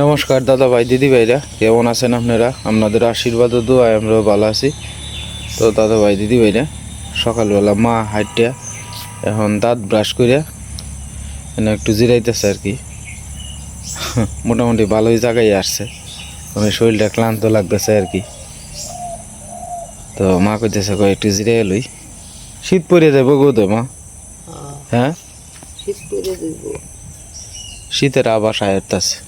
নমস্কার দাদা ভাই দিদি ভাইরা কেমন আছেন আপনারা? আপনাদের আশীর্বাদ ও দোয়ায় আমরাও ভালো আছি। তো দাদা ভাই দিদি ভাইরা সকালবেলা মা হাইটিয়া এখন দাঁত ব্রাশ করিয়া এনে একটু জিরাইতেছে আর কি। মোটামুটি ভালোই জায়গায় আসছে। মানে শরীরটা ক্লান্ত লাগতেছে আর কি। তো মা কইতেছে কয় একটু জিরাই লই। শীত পড়ে যাব গো তো মা। হ্যাঁ? দিব শীতের আবাস আয়ত্তাছে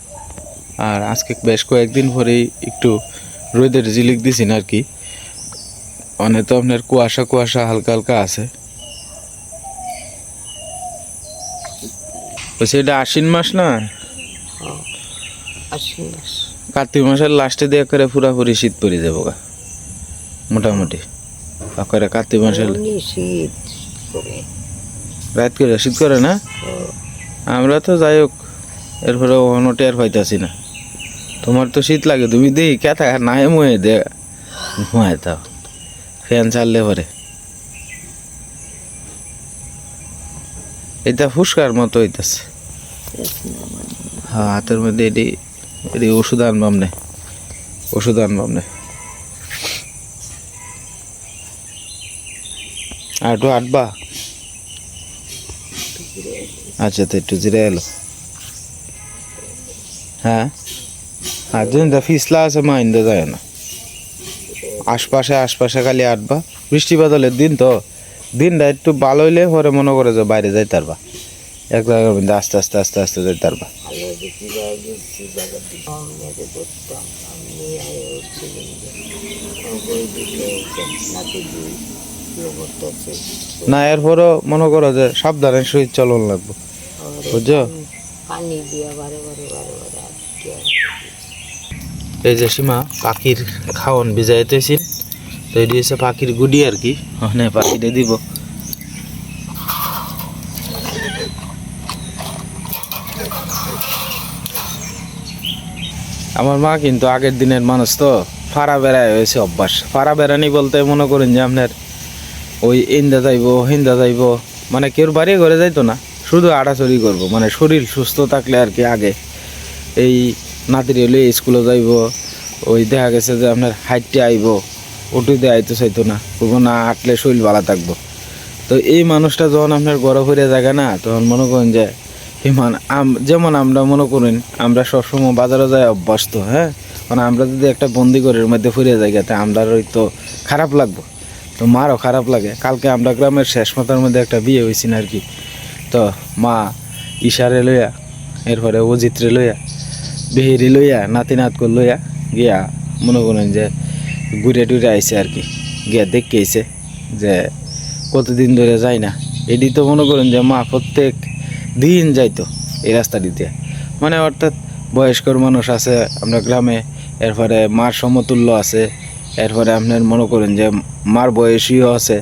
আর আজকে বেশ কয়েকদিন পরেই একটু রোদের ঝিলিক দিছেন আর কি। মানে তো আপনার কুয়াশা কুয়াশা হালকা হালকা আছে। বলছি এটা আশ্বিন মাস না? কার্তিক মাসের লাস্টে দিয়ে করে পুরাপুরি শীত পড়ে যাব গা। মোটামুটি। করে কার্তিক মাসের শীত রাত করে শীত করে না? আমরা তো যাই হোক এরপরে ওখানো টের পাইতাছি না। তোমার তো শীত লাগে, তুমি দেই কেথা নাই মুয়ে, দে। ঘুমায় তাও ফ্যান চাললে পরে। এটা ফুসকার মতো হইতাছে। হ্যাঁ হাতের মধ্যে এটি এটি ওষুধ আনবাম নে। ওষুধ আনবাম নে। একটু আটবা। আচ্ছা তো একটু জিরে এলো। হ্যাঁ? আর যদি ফিসলা আছে মা ইন্দা যায় না আশপাশে আশপাশে খালি আটবা বৃষ্টি বাদলের দিন তো দিনটা একটু ভালো হইলে পরে মনে করে যে বাইরে যাই তারবা এক জায়গার মধ্যে আস্তে আস্তে আস্তে আস্তে যাই তারবা ইয়ে না এরপরও মনে করো যে সাবধানের সহিত চলন লাগবে বুঝছ পানি দিয়ে বারে বারে বারে বারে এই যে সীমা, পাখির খাওয়ান ভিজাইতেছি তো এটি হচ্ছে পাখির গুডি আর কি। ওখানে পাখিটা দিব। আমার মা কিন্তু আগের দিনের মানুষ তো। ফাড়া বেড়ায় হয়েছে অভ্যাস। ফাড়া বেড়ানি বলতে মনে করেন যে আপনার ওই ইন্দা যাইব, হিন্দা যাইব। মানে কেউ বাড়ি ঘরে যাইতো না। শুধু আড়াচড়ি করব। মানে শরীর সুস্থ থাকলে আর কি আগে এই নাতির হলে স্কুলে যাইব। ওই দেখা গেছে যে আপনার হাইটে আইব। উঠুতে আইতে চাইতো না। কোনো না হাঁটলে শরীর ভালো থাকব। তো এই মানুষটা যখন আপনার গড় ফিরে জায়গা না, তখন মনে করেন যে হিমান যেমন আমরা মনে করেন, আমরা সবসময় বাজারে যাই অভ্যস্ত হ্যাঁ? মানে আমরা যদি একটা বন্দি ঘরের মধ্যে ফিরে যাই তা আমরা তো খারাপ লাগবো। তো মারও খারাপ লাগে। কালকে আমরা গ্রামের শেষ মাথার মধ্যে একটা বিয়ে হয়েছিল আর কি। তো মা ইশারে লইয়া, এরপরে অজিত্রে লইয়া বিহিরি লইয়া নাতি নাতক লইয়া গিয়া মনে করেন যে ঘুরে টুরে আইছে আর কি। গিয়া দেখে আইছে যে কতদিন ধরে যায় না। এটি তো মনে করেন যে মা প্রত্যেক দিন যাইতো এই রাস্তা দিতে। মানে অর্থাৎ বয়স্কর মানুষ আছে, আমরা গ্রামে, এরপরে মার সমতুল্য আছে, এরপরে আপনার মনে করেন যে মার বয়সীও আছে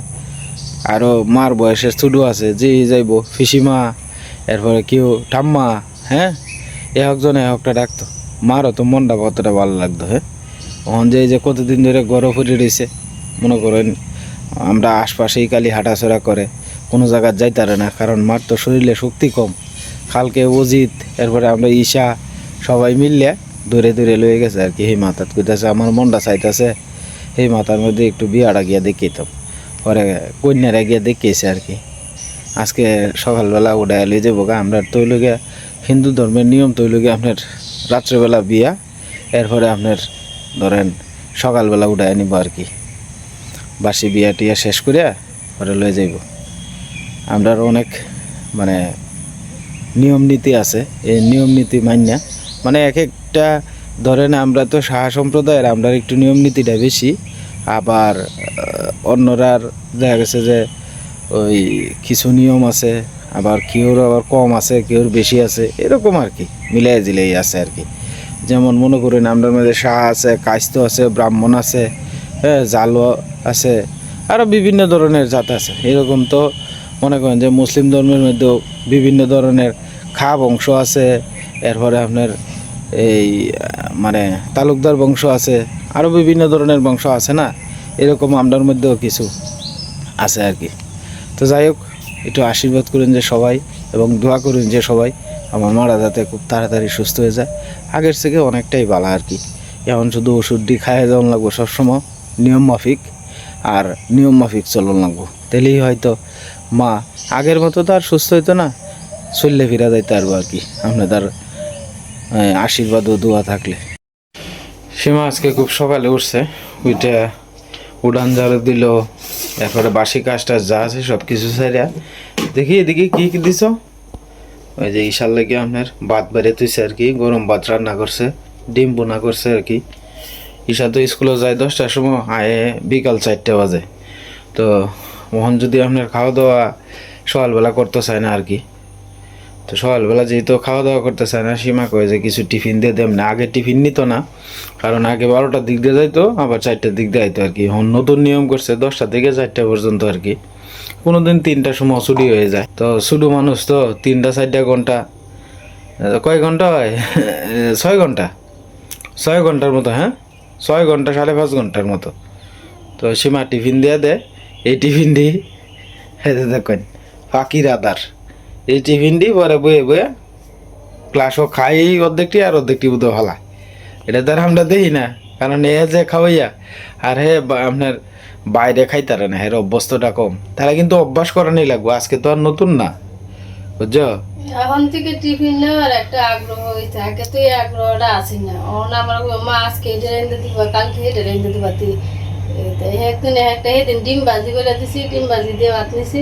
আরও মার বয়সের ছোটো আছে যে যাইব ফিসিমা এরপরে কেউ ঠাম্মা হ্যাঁ? এ হকজনে হকটা ডাকতো। মারও তো মনটা কতটা ভালো লাগতো হ্যাঁ? ওখান যে যে কতদিন ধরে গরম ফুটে রয়েছে, মনে করেন, আমরা আশপাশেই কালি হাঁটাচড়া করে, কোনো জায়গায় যাইতারে না, কারণ মার তো শরীরে শক্তি কম। কালকে অজিত, এরপরে আমরা ঈশা, সবাই মিললে দূরে দূরে লয়ে গেছে আর কি এই মাথাত কইতাছে আমার মনটা চাইতেছে সেই মাথার মধ্যে একটু বিয়াটা গিয়া দেখিতাম। পরে কন্যারা গিয়া দেখিয়েছে আর কি। আজকে সকালবেলা উঠায় লয়ে যাব গা, আমরা তৈলগে হিন্দু ধর্মের নিয়ম তৈলগে আপনার রাত্রেবেলা বিয়া, এরপরে আপনার ধরেন সকালবেলা উঠায় নিব আর কি। বাসি বিয়া টিয়া শেষ করিয়া পরে লয়ে যাইব। আমরা অনেক মানে নিয়ম নীতি আছে, এই নিয়ম নীতি মান্যা মানে এক একটা ধরেন আমরা তো সাহা সম্প্রদায়ের আমরা একটু নিয়ম নীতিটা বেশি। আবার অন্যরার দেখা গেছে যে ওই কিছু নিয়ম আছে আবার কেউর আবার কম আছে, কেউর বেশি আছে, এরকম আর কি, মিলাই দিলেই আছে আর কি। যেমন মনে করেন আমাদের মধ্যে শাহ আছে কাস্ত আছে, ব্রাহ্মণ আছে হ্যাঁ জালো আছে আরও বিভিন্ন ধরনের জাত আছে। এরকম তো মনে করেন যে মুসলিম ধর্মের মধ্যেও বিভিন্ন ধরনের খা বংশ আছে, এরপরে আপনার এই মানে তালুকদার বংশ আছে আরও বিভিন্ন ধরনের বংশ আছে না? এরকম আমরার মধ্যেও কিছু আছে আর কি। তো যাই হোক একটু আশীর্বাদ করুন যে সবাই এবং দোয়া করুন যে সবাই আমার মারা যাতে খুব তাড়াতাড়ি সুস্থ হয়ে যায়। আগের থেকে অনেকটাই বালা আর কি। এখন শুধু ওষুধটি খাইয়ে যাওয়ান লাগবো সবসময়, নিয়ম মাফিক আর নিয়ম মাফিক চলন লাগবো। তাহলেই হয়তো মা আগের মতো তো আর সুস্থ হইতো না, চললে ফিরা যাইতে পারব আর কি। আপনাদের আশীর্বাদ ও দোয়া থাকলে। সীমা আজকে খুব সকালে উঠছে ওইটা উড়ান ঝাড়ু দিল এরপরে বাসি কাজটা যা আছে সব কিছু সারিয়া দেখি এদিকে কি কি দিছ? ওই যে ইশার লেগে আপনার ভাত বেড়ে তুইছে আর কি, গরম ভাত রান্না করছে, ডিম বোনা করছে আর কি। ঈশা তো স্কুলে যায় দশটার সময়, আয়ে বিকাল চারটে বাজে। তো মোহন যদি আপনার খাওয়া দাওয়া সকালবেলা করতে চায় না আর কি। তো সকালবেলা যেহেতু খাওয়া দাওয়া করতে চায় না, সীমা কয়ে যে কিছু টিফিন দিয়ে দেম না। আগে টিফিন নিত না, কারণ আগে বারোটার দিক দিয়ে যাইতো, আবার চারটার দিক দিয়ে আইতো আর কি এখন নতুন নিয়ম করছে, দশটা থেকে চারটা পর্যন্ত আর কি কোনোদিন তিনটার সময় ছুটি হয়ে যায়। তো শুধু মানুষ তো তিনটা, চারটা ঘণ্টা কয় ঘণ্টা হয়? ছয় ঘণ্টা। ছয় ঘণ্টার মতো হ্যাঁ? ছয় ঘণ্টা, সাড়ে পাঁচ ঘণ্টার মতো। তো সীমা টিফিন দিয়ে দেয় এই টিফিন দি। হেঁটে দেখেন, ফাঁকির আদার। এই টিফিন দি, পরে বয়ে বয়ে ক্লাসও খাই অর্ধেকটি আর অর্ধেকটি বুধ ভালা এটা তার আমরা দেখি না, কারণ এ যে খাওয়াইয়া, আর হে আপনার বাইরে খাইতারে না, হের অভ্যস্তটা কম। তারা কিন্তু অভ্যাস করানোই লাগবো, আজকে তো আর নতুন না, বুঝছ? এখন থেকে টিফিন নেওয়ার একটা আগ্রহ হইতে আগে তো এই আগ্রহটা আছে না। অন আমার মা, আজকে এটা রেঁধে দিবা, কালকে এটা রেঁধে দিবা, তুই। একদিন একটা সেদিন ডিম ভাজি করে দিছি, ডিম ভাজি দিয়ে ভাত নিছি।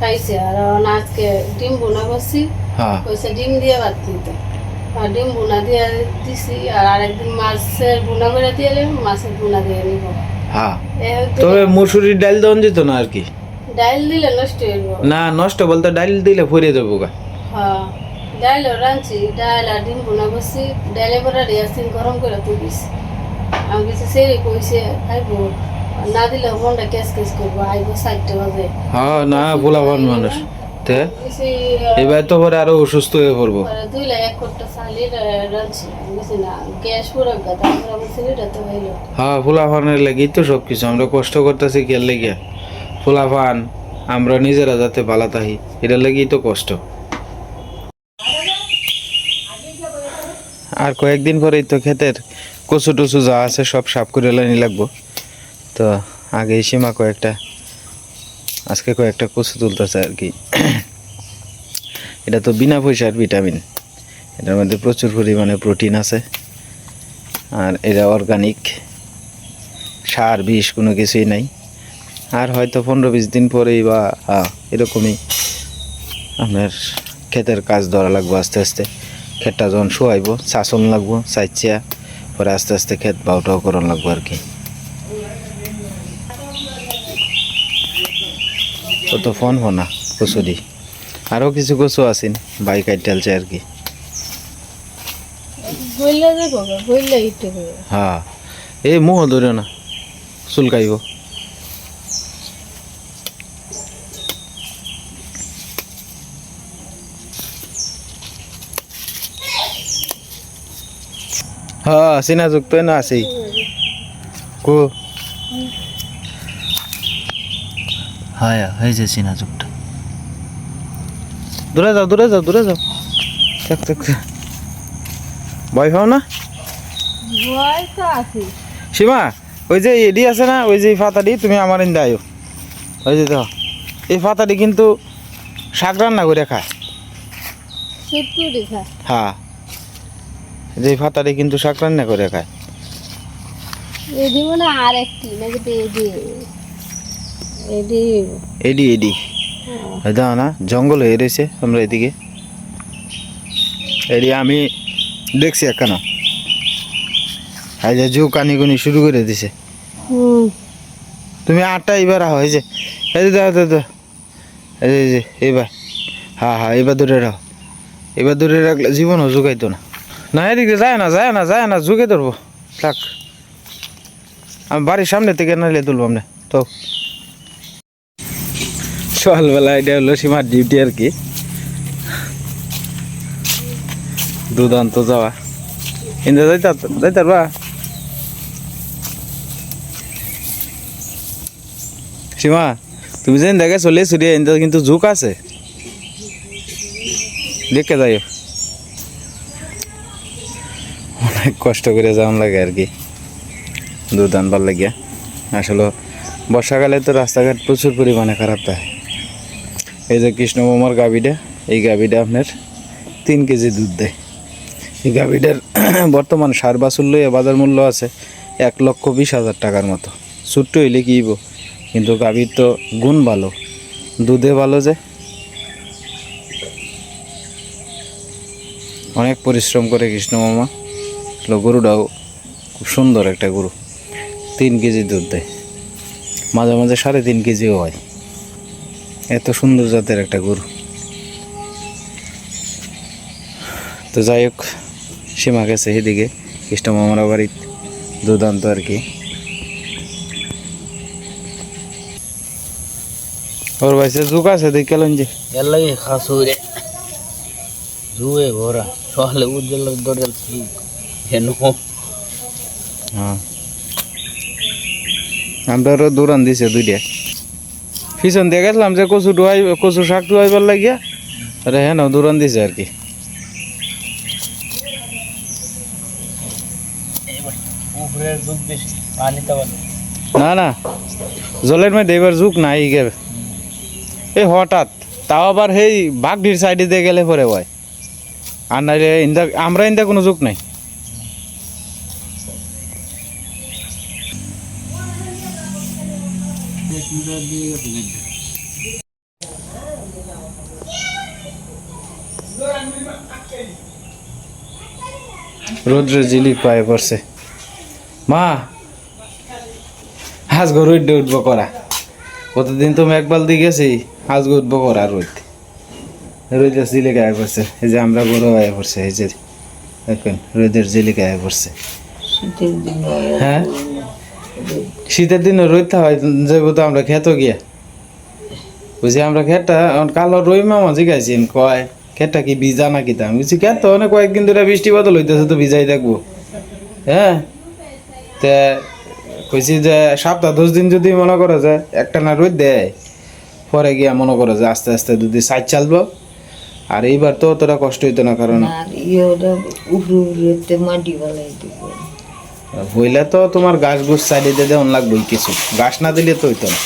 খাইছে আর আজকে ডিম বোনা করছি। হ্যাঁ। কইছে ডিম দিয়ে ভাত দিতে। আর ডিম বোনা দিয়ে দিছি আর আরেকদিন মাছের বোনা করে দিয়ে মাছের বোনা দিয়ে নিব। হ্যাঁ। তবে মুসুরির ডাল দেওয়া যেত না আর কি? ডাইল দিলে নষ্ট হয়ে না নষ্ট বলতে ডাল দিলে ফুরিয়ে যাব গা। হ্যাঁ। ডাইলও রাঁধছি ডাইল আর ডিম বোনা করছি ডাইলে পরে রিয়াসিন গরম করে তুলিছি আমি কিছু সেরে কইছে খাইব। না দিলে মনটা কেস কেস করব আইব চারটে বাজে। হ্যাঁ না মানুষ। তে? এবার তো পরে আরও অসুস্থ হয়ে পড়ব। তো হ্যাঁ ফুলাফানের লাগেই তো সব কিছু আমরা কষ্ট করতেছি কে লেগে? ফুলাফান আমরা নিজেরা যাতে ভালো থাকি এটার লেগেই তো কষ্ট। আর কয়েকদিন পরেই তো ক্ষেতের কচু টচু যা আছে সব সাফ করে লাগবো। তো আগে সীমা কয়েকটা, আজকে কয়েকটা কচু তুলতেছে আর কি। এটা তো বিনা পয়সার ভিটামিন। এটার মধ্যে প্রচুর পরিমাণে প্রোটিন আছে। আর এটা অর্গানিক সার, বিষ কোনো কিছুই নাই। আর হয়তো পনেরো বিশ দিন পরেই বা এরকমই আপনার ক্ষেতের কাজ ধরা লাগবো আস্তে আস্তে। ক্ষেতটা যখন শোয়াইবো শাসন লাগবো চাইছিয়া পরে আস্তে আস্তে ক্ষেত বাউটাও করন লাগবো আর কি। তো ফোন হো না কচু দি। আরও কিছু কচু আছেন বাইক আইটালছে আর কি। হ্যাঁ এই মুহ ধরে না চুলকাইব। হ্যাঁ চিনা যুক্ত না আছেই। কো। হ্যাঁ হয়েছে চিনা যুক্ত দূরে যাও দূরে যাও দূরে যাও। থাক থাক। ভয় পাও না? ভয় তো আছে। সীমা ওই যে এডি আছে না ওই যে ফাতাডি তুমি আমার ইন্দা আয়ো। ওই যে দেখো এই ফাতাডি কিন্তু শাক রান্না করে খায়। হ্যাঁ যে ফাতাডি কিন্তু শাক রান্না করে খায়। এদি মানে আর একটি নাকি তো এদি এডি এডি। ওই দেখো না জঙ্গল হয়ে রয়েছে আমরা এদিকে। এডি আমি দেখছি একখানা। যে জু কানি গুনি শুরু করে দিছে। তুমি আটটা এবার আহ এই যে এই যে দেখো, দেখো। এই যে, এবার হ্যাঁ হ্যাঁ এবার দূরে রাখো। এবার দূরে রাখলে জীবনও জুগাইতো না। না এদিকে যায় না যায় না যায় না জুগে ধরবো। থাক। আমি বাড়ির সামনে থেকে নাইলে তুলবো আমরা। তো সকালবেলা, এটা হলো সীমার ডিউটি আর কি। দুদান্ত যাওয়া। কিন্তু যাইতার যাইতার বা সীমা, তুমি যেন দেখে চলে ছুটিয়ে এনতে কিন্তু ঝুঁক আছে। দেখে যাইও। অনেক কষ্ট করে যাওয়ান লাগে আর কি। দুধ আনবার লাগিয়া আসলে বর্ষাকালে তো রাস্তাঘাট প্রচুর পরিমাণে খারাপ থাকে এই যে কৃষ্ণ মামার গাভিটা, এই গাভিটা আপনার তিন কেজি দুধ দেয়। এই গাভিটার বর্তমান সার বাছুর লইয়া বাজার মূল্য আছে এক লক্ষ বিশ হাজার টাকার মতো। ছোট্ট হইলে কিইব কিন্তু গাভির তো গুণ ভালো। দুধে ভালো যে। অনেক পরিশ্রম করে কৃষ্ণ মামা। আসলে গরুটাও খুব সুন্দর একটা গরু। তিন কেজি দুধ দেয়। মাঝে মাঝে সাড়ে তিন কেজিও হয়। এত সুন্দর জাতের একটা গরু। তো যাই হোক সীমা গেছে এদিকে কৃষ্ণ মামারা বাড়ির দুর্দান্ত আর কি। ওর বাইসে জুক আছে দেখে লন যে। এর লাগে খাস রে। জুয়ে ভরা। সহলে উজ্জ্বল দরজাল হেন হ্যাঁ। আমরা দৌড়ান দিছে দুইটা। পিছন দিয়ে গেছিলাম যে কচু ডুয়াই কচু শাক ডুয়াইবার লাগিয়া, আরে হ্যাঁ না দিছে আর কি। না না, জলের মধ্যে এবার যুগ নাই গে এই হঠাৎ, তাও আবার সেই বাঘডির সাইডে দিয়ে গেলে পরে হয়। আর নাইলে আমরা ইন্দা কোনো যুগ নাই। রোদ্রে জিলি পায়ে পড়ছে। মা আজ গরু উঠবে উঠবো করা। কতদিন তো মেঘবাল দিয়ে গেছি আজ উঠবো করা রোদ। রোদ জিলে গায়ে পড়ছে এই যে আমরা গরু গায়ে পড়ছে এই যে দেখেন রোদের জিলি গায়ে পড়ছে। হ্যাঁ? শীতের দিনে রোদ হয় যাব তো আমরা খেতো গিয়া। বুঝি আমরা খেতটা কালো রই মামা জিগাইছি কয়, খেতটা কি ভিজা নাকি তা? আমি বুঝছি খেত অনেক, কয়েকদিন ধরে বৃষ্টি বদল হইতেছে তো ভিজাই থাকব হ্যাঁ? তে কইছি যে, সপ্তাহ দশ দিন যদি মনে করো যে, একটা না রোদ দেয়, পরে গিয়া মনে করো যে, আস্তে আস্তে যদি সাইড চালবো, আর এইবার তো অতটা কষ্ট হইতো না, কারণ হইলে তো তোমার গাছ গুছ সাইডে দিয়ে দেওয়ান লাগবেই কিছু গাছ না দিলে তো হইতো না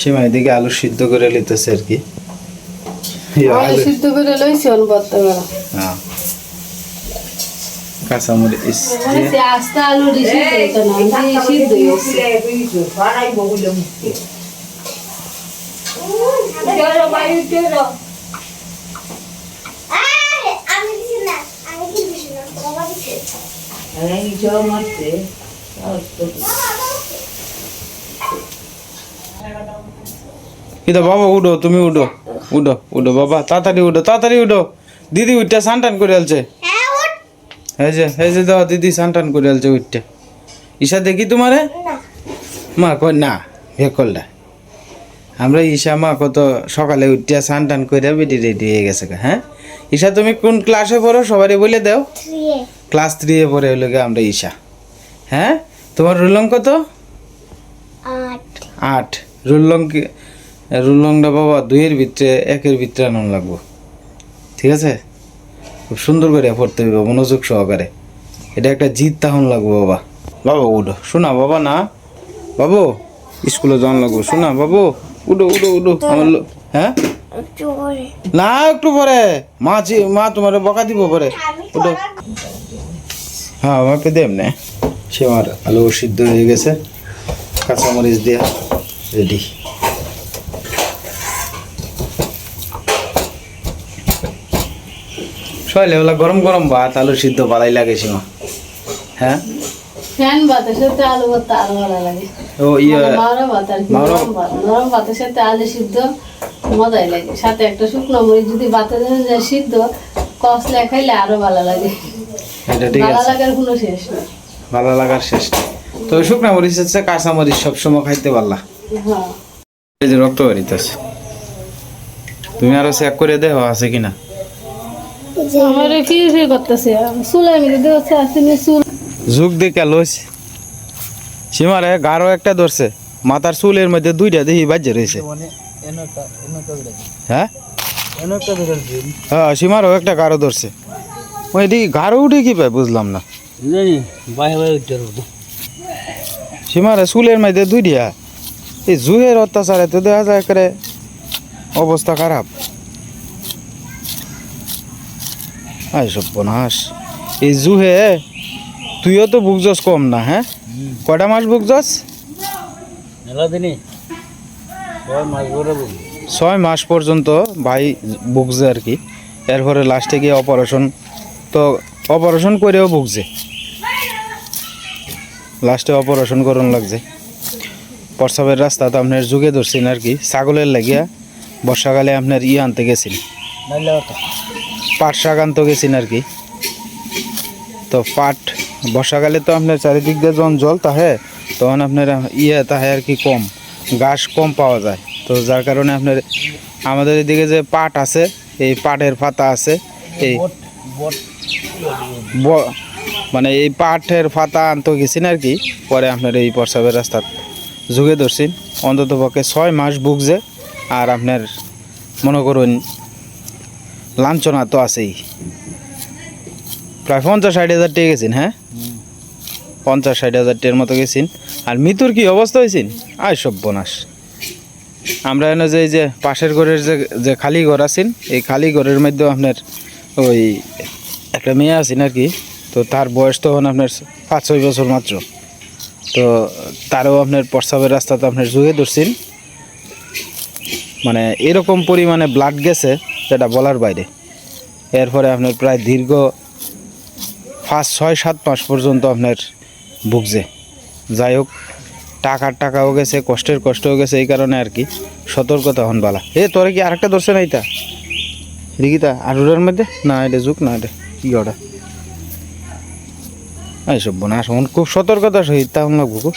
সীমা এদিকে আলু সিদ্ধ করে নিতেছে আর কি আলু আলু সিদ্ধ করে লইছি অন বর্তা হ্যাঁ কাঁচামরিচ দিয়ে মানে আস্তে আলু সিদ্ধ হইতো না সিদ্ধ হয়েছে মারতে কিন্তু বাবা উঠো তুমি উঠো উঠো উঠো বাবা তাড়াতাড়ি উঠো তাড়াতাড়ি উঠো দিদি সানটান করে আলছে। এই যে এই যে দাও দিদি সানটান করে আলছে উঠটা ঈশা দেখি তোমারে? মা কই না হে করলা আমরা ঈশা মা কত সকালে উঠিয়া সান টান করে বেটি রেডি হয়ে গেছে হ্যাঁ? ঈশা তুমি কোন ক্লাসে পড়ো? সবারই বলে দাও। ক্লাস থ্রি এ পড়ে হলো গিয়ে আমরা ঈশা। হ্যাঁ? তোমার রুল রুলং কত? আট। রুল রুলং কি রুলংটা বাবা দুইয়ের ভিতরে একের ভিতরে আনন্দ লাগবো। ঠিক আছে? খুব সুন্দর করে পড়তে হবে মনোযোগ সহকারে। এটা একটা জিত তাহন লাগবো বাবা। বাবা উঠো। শোনা বাবা না? বাবু স্কুলে যাওয়ান লাগবো। শোনা বাবু উঠো উঠো উঠো। আমার হ্যাঁ? না একটু পরে। মা জি- মা তোমার বকা দিব পরে। উঠো। হ্যাঁ আমাকে দেব না সে আমার আলু সিদ্ধ হয়ে গেছে কাঁচামরিচ দিয়া রেডি সকালে ওলা গরম গরম ভাত আলু সিদ্ধ ভালাই লাগে সীমা। হ্যাঁ? ফ্যান সাথে আলু ভর্তা আরও ভালো লাগে। ও ইয়ে মাওরা ভাত আর নরম ভাত। নরম ভাতের সাথে আলু সিদ্ধ মজাই লাগে। সাথে একটা শুকনো মরিচ যদি ভাতের যায় সিদ্ধ কষলে খাইলে আরও ভালো লাগে। এটা ঠিক আছে। ভালো লাগার শেষ তো শুকনা মরিচ হচ্ছে কাঁচা মরিচ সবসময় খাইতে পারলা। এই যে রক্ত তুমি আরও চেক করে আছে কিনা। দেখে সীমারে একটা ধরছে। মাথার চুলের মধ্যে দুইটা দেখি বাজে রয়েছে। হ্যাঁ? হ্যাঁ সীমারও একটা গাঢ় ধরছে। ওইটি ঘাড়ে উঠে কি পায় বুঝলাম না। জানি বাইরে বাইরে উঠতে পারব। সীমারে চুলের মধ্যে দুই দিয়া। এই জুহের অত্যাচারে তো দেখা যায় করে অবস্থা খারাপ। আই সব্যনাশ এই জুহে তুইও তো বুকজস কম না হ্যাঁ? কয়টা মাস বুকজস ওই ধরে বলি ছয় মাস পর্যন্ত ভাই ভুগছে আর কি। এরপরে লাস্টে গিয়ে অপারেশন তো অপারেশন করেও ভুগছে। লাস্টে অপারেশন করুন লাগছে। প্রসাবের রাস্তা তো আপনার যুগে ধরছেন আর কি। ছাগলের লাগিয়া বর্ষাকালে আপনার ই আনতে গেছেন। পাট শাক আনতে গেছেন আর কি। তো পাট, বর্ষাকালে তো আপনার চারিদিক দিয়ে যখন জল তাহে, তখন আপনার ইয়ে তাহে আর কি কম, ঘাস কম পাওয়া যায়। তো যার কারণে আপনার আমাদের এদিকে যে পাট আছে, এই পাটের পাতা আছে, এই মানে এই পাটের ফাতা আনতে গেছেন আর কি। পরে আপনার এই প্রসাবের রাস্তা যুগে ধরছেন অন্তত পক্ষে ছয় মাস ভুগছে। আর আপনার মনে করুন, লাঞ্ছনা তো আছেই। প্রায় পঞ্চাশ ষাট হাজার টাকা গেছেন হ্যাঁ? পঞ্চাশ ষাট হাজার টাকার মতো গেছেন। আর মৃত্যুর কি অবস্থা হয়েছেন? আয় সব্যনাশ আমরা এনে যে, এই যে পাশের ঘরের যে যে খালি ঘর আছেন, এই খালি ঘরের মধ্যেও আপনার ওই একটা মেয়ে আছেন আর কি, তো তার বয়স তখন আপনার পাঁচ ছয় বছর মাত্র। তো তারও আপনার প্রস্রাবের রাস্তাতে আপনার জুয়ে ধরছেন। মানে এরকম পরিমাণে ব্লাড গেছে, যেটা বলার বাইরে। এরপরে আপনার প্রায় দীর্ঘ পাঁচ, ছয়, সাত মাস পর্যন্ত আপনার ভুগছে। যাই হোক, টাকার টাকাও গেছে, কষ্টের কষ্টও গেছে, এই কারণে আর কি সতর্কতা হন বালা। এ, তোরে কি আরেকটা ধরছে না এটা রিগিতা আরুরের মধ্যে? না, এটা যুগ না, এটা। কি ওটা এইসব বোনা শোন খুব সতর্কতা সহিত তাহলে লাগবো খুব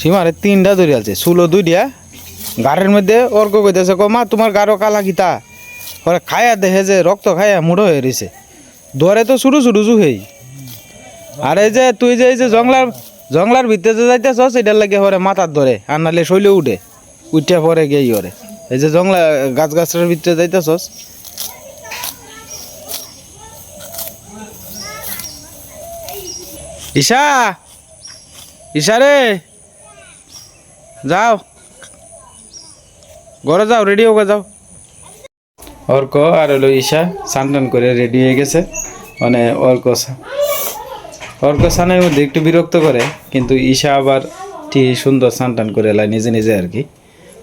সীমারে তিনটা ধরে আছে দুই দিয়া গাড়ের মধ্যে অর্ক কইতেছে কো মা, তোমার গাঢ় কালা গীতা। ওরা খায়া দেখে যে রক্ত খায়া মুড়ো হয়ে রয়েছে দরে তো শুরু শুরু জুহেই আর এই যে তুই যে এই যে জংলার জংলার ভিতরে যে যাইতেছস এটার লাগে হরে মাথার ধরে, আর নাহলে শৈলে উঠে উঠে পরে গেই হরে এই যে জংলা গাছ গাছের ভিতরে যাইতেছস ঈশা? ঈশা রে? যাও। ঘরে যাও রেডি হোক যাও। অর্ক আর হলো ঈশা স্নান করে রেডি হয়ে গেছে। মানে সা- অর্ক স্নানের মধ্যে একটু বিরক্ত করে, কিন্তু ঈশা আবার ঠিক সুন্দর স্নান করে এলাই নিজে নিজে আর কি।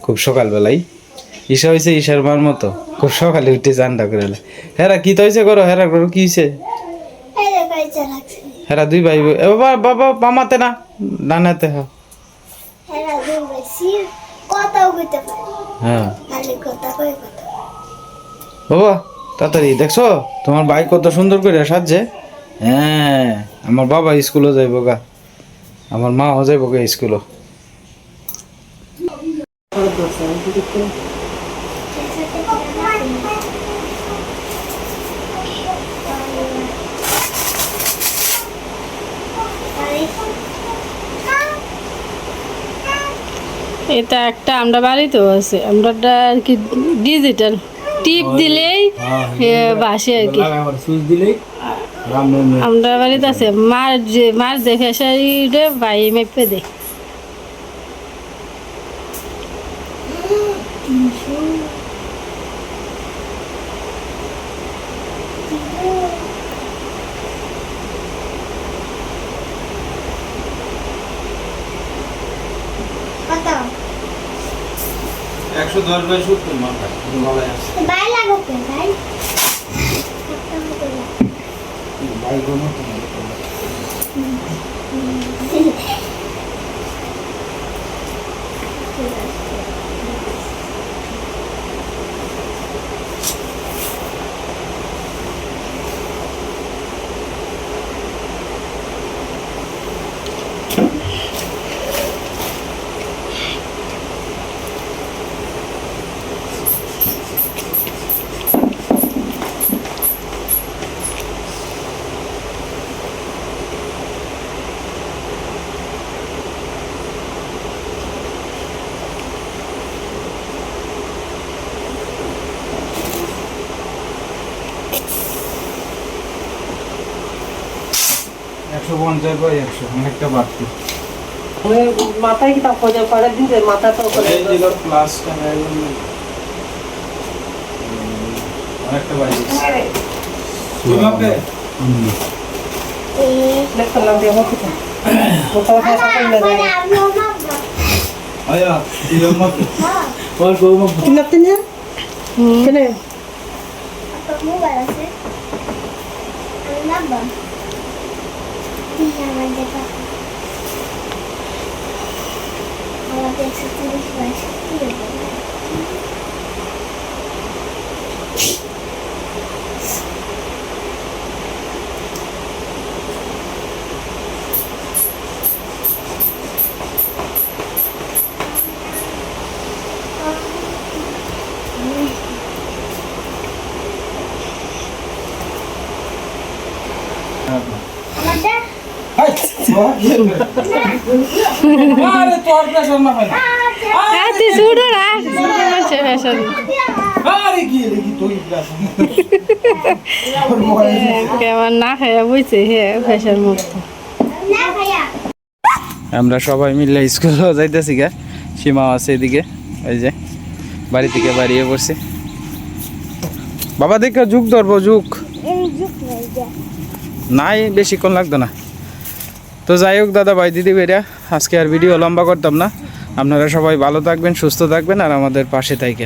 খুব সকালবেলাই। ঈশা হয়েছে ঈশার মার মতো। খুব সকালে উঠে চানটা করে এলাই হেরা, কি তো হয়েছে করো? হেরা, করো, কি হয়েছে হেরা দুই ভাই বাবা বাবা মামাতে না ডানাতে হ্যাঁ। হ্যাঁ বাবা তাড়াতাড়ি দেখছ? তোমার ভাই কত সুন্দর করে সাজছে। হ্যাঁ আমার বাবা স্কুলে যাইব গা। আমার মাও যাইব গা স্কুলে এটা একটা আমরা বাড়িতেও আছে। আমরা আর কি ডিজিটাল টিপ দিলেই এ, বাসে আর কি। আমরা বাড়িতে আছে মার যে মার যে ফেসারিটা বাই মেপে দে। কথা একশো দশ বাই সত্তর মাথা ভাই লাগাতে ভাই একশো পঞ্চাশ বাই একশো অনেকটা বাড়তি। মাথায় কি তা খোঁজা করে? দিতে মাথা তো প্লাস অনেকটা বাড়ি দেখলাম দিয়ে কোথাও মাপবো আয়া দিল মাপে হ্যাঁ। ওর কিনাতে না কেন আপনার মোবাইল আছে। আমি মাপবো দিয়ে আমাদের পাপা আমাদের একশো তিরিশ বাইশ কি দেবো আমাদের আরে তোর না হয় ফ্যাশন কেমন খাইয়া বুঝছে হে ফ্যাশন মুক্ত আমরা সবাই মিলে স্কুলে যাইতেছি গা। সীমা আছে এদিকে ওই যে বাড়ি থেকে বাড়িয়ে পড়ছে। বাবা দেখে যুগ ধরবো যুগ। এই নাই বেশিক্ষণ লাগতো না। তো যাই হোক, দাদা ভাই, দিদি বেরা আজকে আর ভিডিও লম্বা করতাম না। আপনারা সবাই ভালো থাকবেন, সুস্থ থাকবেন, আর আমাদের পাশে থাকেন